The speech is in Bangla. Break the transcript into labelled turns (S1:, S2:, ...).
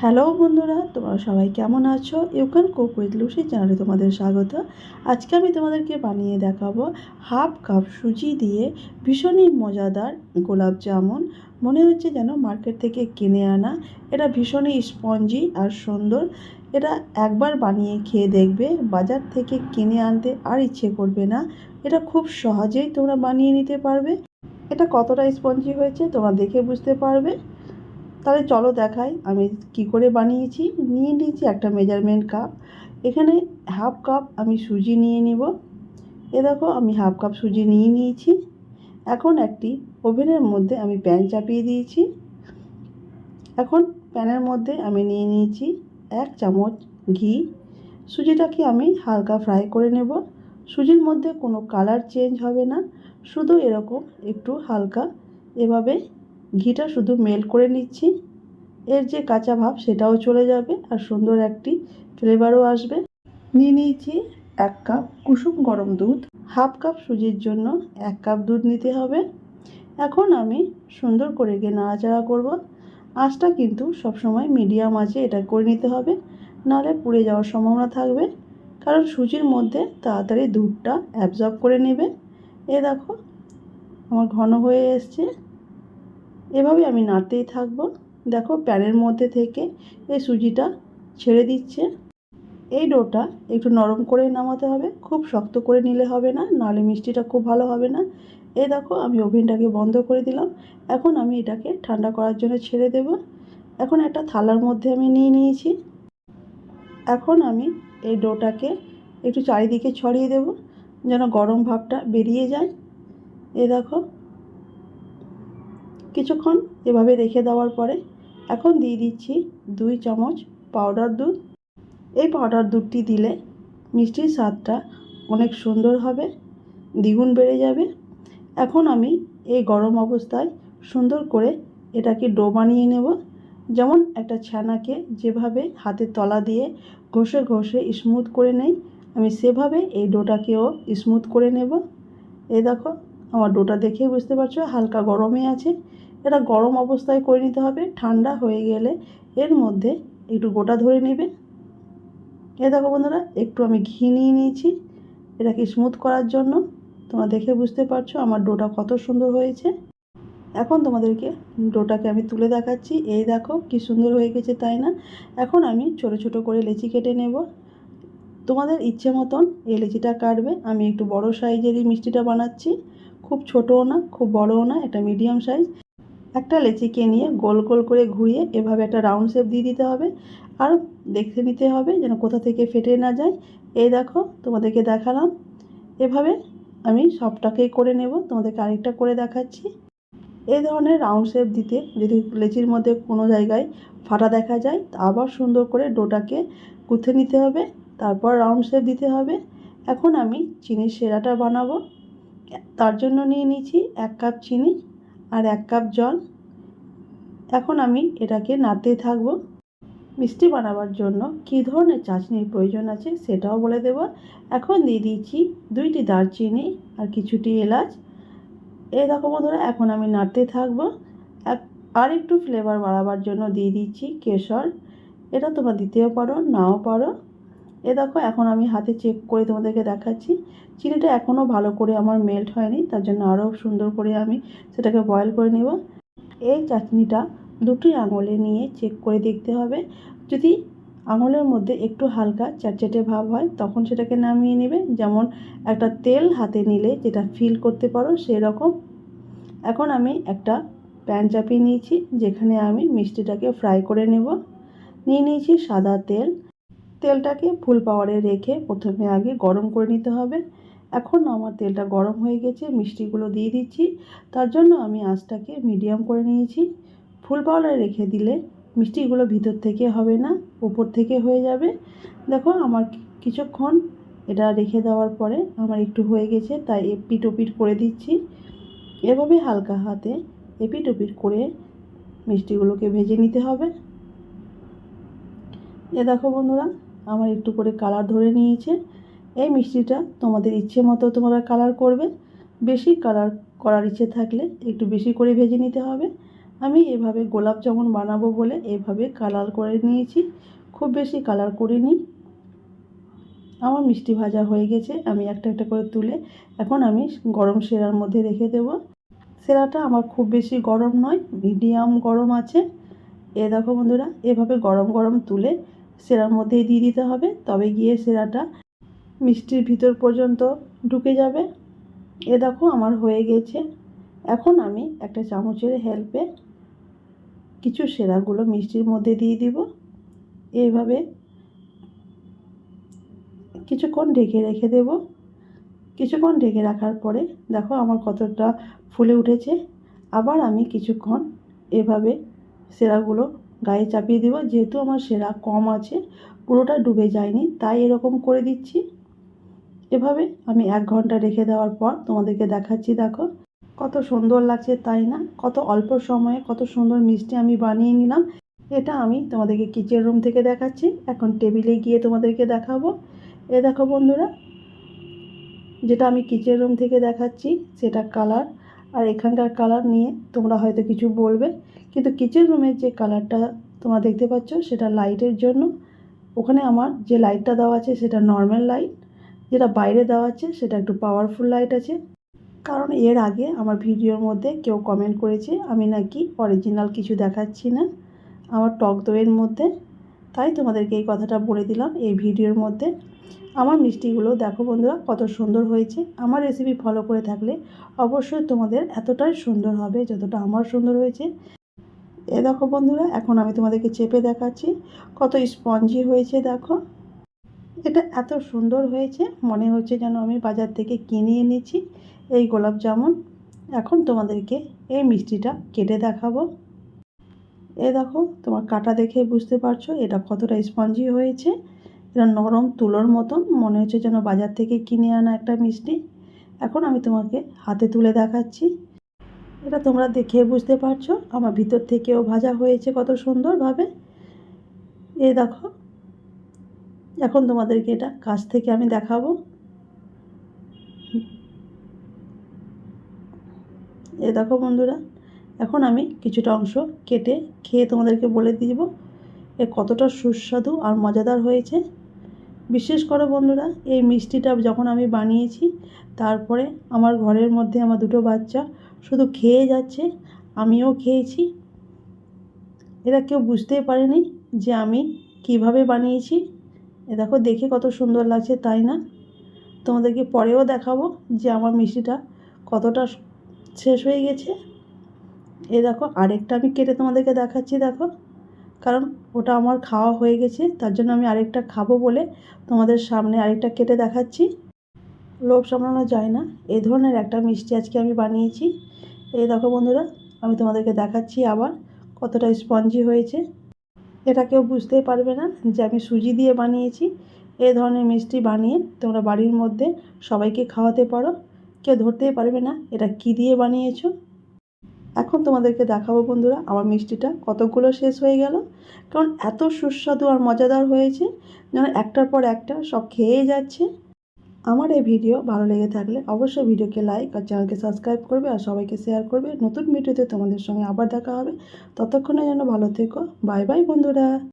S1: হ্যালো বন্ধুরা, তোমরা সবাই কেমন আছো? You can cook with Lucy চ্যানেলে তোমাদের স্বাগত। আজকে আমি তোমাদেরকে বানিয়ে দেখাবো হাফ কাপ সুজি দিয়ে ভীষণই মজাদার গোলাপ জামুন। মনে হচ্ছে যেন মার্কেট থেকে কিনে আনা। এটা ভীষণই স্পঞ্জি আর সুন্দর। এটা একবার বানিয়ে খেয়ে দেখবে। বাজার থেকে কিনে আনতে আর ইচ্ছে করবে না। এটা খুব সহজেই তোমরা বানিয়ে নিতে পারবে। এটা কতটা স্পঞ্জি হয়েছে তোমরা দেখে বুঝতে পারবে। তাহলে চলো দেখাই আমি কি করে বানিয়েছি। নিয়ে নিয়েছি একটা মেজারমেন্ট কাপ এখানে হাফ কাপ আমি সুজি নিয়ে নিব। এ দেখো আমি হাফ কাপ সুজি নিয়ে নিয়েছি। এখন একটি ওভেনের মধ্যে আমি প্যান চাপিয়ে দিয়েছি। এখন প্যানের মধ্যে আমি নিয়ে নিয়েছি এক চামচ ঘি। সুজিটাকে আমি হালকা ফ্রাই করে নেব। সুজির মধ্যে কোনো কালার চেঞ্জ হবে না। শুধু এরকম একটু হালকা এভাবে ঘিটা শুধু মেল করে নিচ্ছি। এর যে কাঁচা ভাব সেটাও চলে যাবে আর সুন্দর একটি ফ্লেভারও আসবে। নিয়ে নিয়েছি এক কাপ কুসুম গরম দুধ। হাফ কাপ সুজির জন্য এক কাপ দুধ নিতে হবে। এখন আমি সুন্দর করে গিয়ে নাড়াচাড়া করব। আঁচটা কিন্তু সবসময় মিডিয়াম আছে এটা করে নিতে হবে। নাহলে পুড়ে যাওয়ার সম্ভাবনা থাকবে। কারণ সুজির মধ্যে তাড়াতাড়ি দুধটা অ্যাবজর্ব করে নেবে। এ দেখো, আমার ঘন হয়ে এসছে। এভাবে আমি নাড়তেই থাকব। দেখো প্যানের মধ্যে থেকে এই সুজিটা ছেড়ে দিচ্ছে। এই ডোটা একটু নরম করে নামাতে হবে, খুব শক্ত করে নিলে হবে না, নাহলে মিষ্টিটা খুব ভালো হবে না। এই দেখো আমি ওভেনটাকে বন্ধ করে দিলাম। এখন আমি এটাকে ঠান্ডা করার জন্য ছেড়ে দেব। এখন একটা থালার মধ্যে আমি নিয়ে নিয়েছি। এখন আমি এই ডোটাকে একটু চারিদিকে ছড়িয়ে দেব, যেন গরম ভাবটা বেরিয়ে যায়। এ দেখো কিছুক্ষণ এভাবে রেখে দেওয়ার পরে এখন দিয়ে দিচ্ছি দুই চামচ পাউডার দুধ। এই পাউডার দুধটি দিলে মিষ্টির স্বাদটা অনেক সুন্দর হবে, দ্বিগুণ বেড়ে যাবে। এখন আমি এই গরম অবস্থায় সুন্দর করে এটাকে ডো বানিয়ে নেব। যেমন একটা ছানাকে যেভাবে হাতের তলা দিয়ে ঘষে ঘষে স্মুথ করে নেই, আমি সেভাবে এই ডোটাকেও স্মুথ করে নেব। এই দেখো, আমার ডোটা দেখে বুঝতে পারছ, হালকা গরমে আছে। এটা গরম অবস্থায় করে নিতে হবে, ঠান্ডা হয়ে গেলে এর মধ্যে একটু গোটা ধরে নেবে। এ দেখো বন্ধুরা, একটু আমি ঘি নিয়ে নিয়েছি। এটাকে স্মুথ করার জন্য তোমরা দেখে বুঝতে পারছ আমার ডোটা কত সুন্দর হয়েছে। এখন তোমাদেরকে ডোটাকে আমি তুলে দেখাচ্ছি। এই দেখো কি সুন্দর হয়ে গেছে তাই না? এখন আমি ছোট ছোট করে লেচি কেটে নেব। তোমাদের ইচ্ছে মতন এই লেচিটা কাটবে। আমি একটু বড় সাইজেরই মিষ্টিটা বানাচ্ছি। খুব ছোটও না, খুব বড়ও না, একটা মিডিয়াম সাইজ একটা লেচিকে নিয়ে গোল গোল করে ঘুরিয়ে এভাবে একটা রাউন্ড শেপ দিয়ে দিতে হবে। আর দেখে নিতে হবে যেন কোথা থেকে ফেটে না যায়। এই দেখো, তোমাদেরকে দেখালাম। এভাবে আমি সবটাকেই করে নেব। তোমাদেরকে আরেকটা করে দেখাচ্ছি। এই ধরনের রাউন্ড শেপ দিতে যদি লেচির মধ্যে কোনো জায়গায় ফাটা দেখা যায়, তা আবার সুন্দর করে ডোটাকে গুঁথে নিতে হবে। তারপর রাউন্ড শেপ দিতে হবে। এখন আমি চিনির সেরাটা বানাবো। তার জন্য নিয়ে নিচ্ছি এক কাপ চিনি। আর এক কাপ জল। এখন আমি এটাকে নাড়তেই থাকব। মিষ্টি বানাবার জন্য কী ধরনের চাশনির প্রয়োজন আছে সেটাও বলে দেব। এখন দিয়ে দিয়েছি দুইটি দারচিনি আর কিছুটি এলাচ। দেখো বন্ধুরা, এখন আমি নাড়তে থাকব। আর একটু ফ্লেভার বাড়াবার জন্য দিয়ে দিচ্ছি কেশর। এটা তোমরা দিতেও পারো, নাও পারো। এ দেখো, এখন আমি হাতে চেক করে তোমাদেরকে দেখাচ্ছি। চিনিটা এখনও ভালো করে আমার মেল্ট হয়নি, তার জন্য আরও সুন্দর করে আমি সেটাকে বয়েল করে নেব। এই চাটনিটা দুটি আঙুলে নিয়ে চেক করে দেখতে হবে। যদি আঙুলের মধ্যে একটু হালকা চ্যাটচ্যাটে ভাব হয়, তখন সেটাকে নামিয়ে নেবে। যেমন একটা তেল হাতে নিলে যেটা ফিল করতে পারো সেরকম। এখন আমি একটা প্যান চাপিয়ে নিয়েছি, যেখানে আমি মিষ্টিটাকে ফ্রাই করে নেব। নিয়ে নিয়েছি সাদা তেল। তেলটাকে ফুল পাওয়ারে রেখে প্রথমে আগে গরম করে নিতে হবে। এখন আমার তেলটা গরম হয়ে গেছে, মিষ্টিগুলো দিয়ে দিচ্ছি। তার জন্য আমি আঁচটাকে মিডিয়াম করে নিয়েছি। ফুল পাউডার রেখে দিলে মিষ্টিগুলো ভিতর থেকে হবে না, উপর থেকে হয়ে যাবে। দেখো আমার কিছুক্ষণ এটা রেখে দেওয়ার পরে আমার একটু হয়ে গেছে, তাই এপিট ওপিট করে দিচ্ছি। এভাবে হালকা হাতে এপিট ওপিট করে মিষ্টিগুলোকে ভেজে নিতে হবে। এ দেখো বন্ধুরা আমার একটু করে কালার ধরে নিয়েছে। এই মিষ্টিটা তোমাদের ইচ্ছে মতো তোমরা কালার করবে। বেশি কালার করার ইচ্ছে থাকলে একটু বেশি করে ভেজে নিতে হবে। আমি এভাবে গোলাপ জামুন বানাবো বলে এভাবে কালার করে নিয়েছি। খুব বেশি কালার করিনি। আমার মিষ্টি ভাজা হয়ে গেছে। আমি একটা একটা করে তুলে এখন আমি গরম সেরার মধ্যে রেখে দেব। সেরাটা আমার খুব বেশি গরম নয় মিডিয়াম গরম আছে। এ দেখো বন্ধুরা, এভাবে গরম গরম তুলে সেরার মধ্যেই দিয়ে দিতে হবে। তবে গিয়ে সেরাটা মিষ্টির ভিতর পর্যন্ত ঢুকে যাবে। এ দেখো আমার হয়ে গেছে। এখন আমি একটা চামচের হেল্পে কিছু সেরাগুলো মিষ্টির মধ্যে দিয়ে দিব। এইভাবে কিছুক্ষণ ঢেকে রেখে দেব। কিছুক্ষণ ঢেকে রাখার পরে দেখো আমার কতটা ফুলে উঠেছে। আবার আমি কিছুক্ষণ এভাবে সেরাগুলো গায়ে চাপিয়ে দেবো। যেহেতু আমার সেরা কম আছে, পুরোটা ডুবে যায়নি, তাই এরকম করে দিচ্ছি। এভাবে আমি এক ঘণ্টা রেখে দেওয়ার পর তোমাদেরকে দেখাচ্ছি, দেখো। কত সুন্দর লাগছে, তাই না? কত অল্প সময়ে কত সুন্দর মিষ্টি আমি বানিয়ে নিলাম। এটা আমি তোমাদেরকে কিচেন রুম থেকে দেখাচ্ছি। এখন টেবিলে গিয়ে তোমাদেরকে দেখাবো। এ দেখো বন্ধুরা, যেটা আমি কিচেন রুম থেকে দেখাচ্ছি, সেটা কালার। আর এখানকার কালার নিয়ে তোমরা হয়তো কিছু বলবে। কিন্তু কিচেন রুমের যে কালারটা তোমরা দেখতে পাচ্ছ, সেটা লাইটের জন্য। ওখানে আমার যে লাইটটা দেওয়া আছে, সেটা নর্মাল লাইট যেটা বাইরে দেওয়া আছে, সেটা একটু পাওয়ারফুল লাইট আছে। কারণ এর আগে আমার ভিডিওর মধ্যে কেউ কমেন্ট করেছে, আমি নাকি অরিজিনাল কিছু দেখাচ্ছি না আমার টক দইয়ের মধ্যে। তাই তোমাদেরকে এই কথাটা বলে দিলাম, এই ভিডিওর মধ্যে। আমার মিষ্টিগুলো দেখো বন্ধুরা, কত সুন্দর হয়েছে। আমার রেসিপি ফলো করে থাকলে অবশ্যই তোমাদের এতটাই সুন্দর হবে, যতটা আমার সুন্দর হয়েছে। এ দেখো বন্ধুরা, এখন আমি তোমাদেরকে চেপে দেখাচ্ছি, কত স্পঞ্জি হয়েছে দেখো। এটা এত সুন্দর হয়েছে, মনে হচ্ছে যেন আমি বাজার থেকে কিনে এনেছি এই গোলাপ জামুন। এখন তোমাদেরকে এই মিষ্টিটা কেটে দেখাবো। এ দেখো, তোমার কাটা দেখে বুঝতে পারছ, এটা কতটা স্পঞ্জি হয়েছে। এটা নরম তুলোর মতন, মনে হচ্ছে যেন বাজার থেকে কিনে আনা একটা মিষ্টি। এখন আমি তোমাকে হাতে তুলে দেখাচ্ছি। এটা তোমরা দেখে বুঝতে পারছ, আমার ভিতর থেকেও ভাজা হয়েছে কত সুন্দরভাবে। এ দেখো, এখন তোমাদেরকে এটা কাছ থেকে আমি দেখাবো। এ দেখো বন্ধুরা, এখন আমি কিছুটা অংশ কেটে খেয়ে তোমাদেরকে বলে দিব, এ কতটা সুস্বাদু আর মজাদার হয়েছে। বিশেষ করো বন্ধুরা, এই মিষ্টিটা যখন আমি বানিয়েছি, তারপরে আমার ঘরের মধ্যে আমার দুটো বাচ্চা শুধু খেয়ে যাচ্ছে, আমিও খেয়েছি। এরা কেউ বুঝতেই পারেনি যে আমি কীভাবে বানিয়েছি। এ দেখো, দেখে কত সুন্দর লাগছে, তাই না? তোমাদেরকে পরেও দেখাবো যে আমার মিষ্টিটা কতটা শেষ হয়ে গেছে। এ দেখো, আরেকটা আমি কেটে তোমাদেরকে দেখাচ্ছি, দেখো। কারণ ওটা আমার খাওয়া হয়ে গেছে, তার জন্য আমি আরেকটা খাব বলে তোমাদের সামনে আরেকটা কেটে দেখাচ্ছি। লোভ সামলানো যায় না। এ ধরনের একটা মিষ্টি আজকে আমি বানিয়েছি। এই দেখো বন্ধুরা, আমি তোমাদেরকে দেখাচ্ছি আবার কতটা স্পঞ্জি হয়েছে। এটা কেউ বুঝতেই পারবে না যে আমি সুজি দিয়ে বানিয়েছি। এ ধরনের মিষ্টি বানিয়ে তোমরা বাড়ির মধ্যে সবাইকে খাওয়াতে পারো। কেউ ধরতেই পারবে না এটা কি দিয়ে বানিয়েছো। এখন তোমাদেরকে দেখাবো বন্ধুরা, আমার মিষ্টিটা কতগুলো শেষ হয়ে গেল। কারণ এত সুস্বাদু আর মজাদার হয়েছে, যেন একটার পর একটা সব খেয়ে যাচ্ছে। আমার এই ভিডিও ভালো লেগে থাকলে অবশ্যই ভিডিওকে লাইক আর চ্যানেলকে সাবস্ক্রাইব করবে আর সবাইকে শেয়ার করবে। নতুন ভিডিওতে তোমাদের সঙ্গে আবার দেখা হবে। ততক্ষণে যেন ভালো থেকো। বাই বাই বন্ধুরা।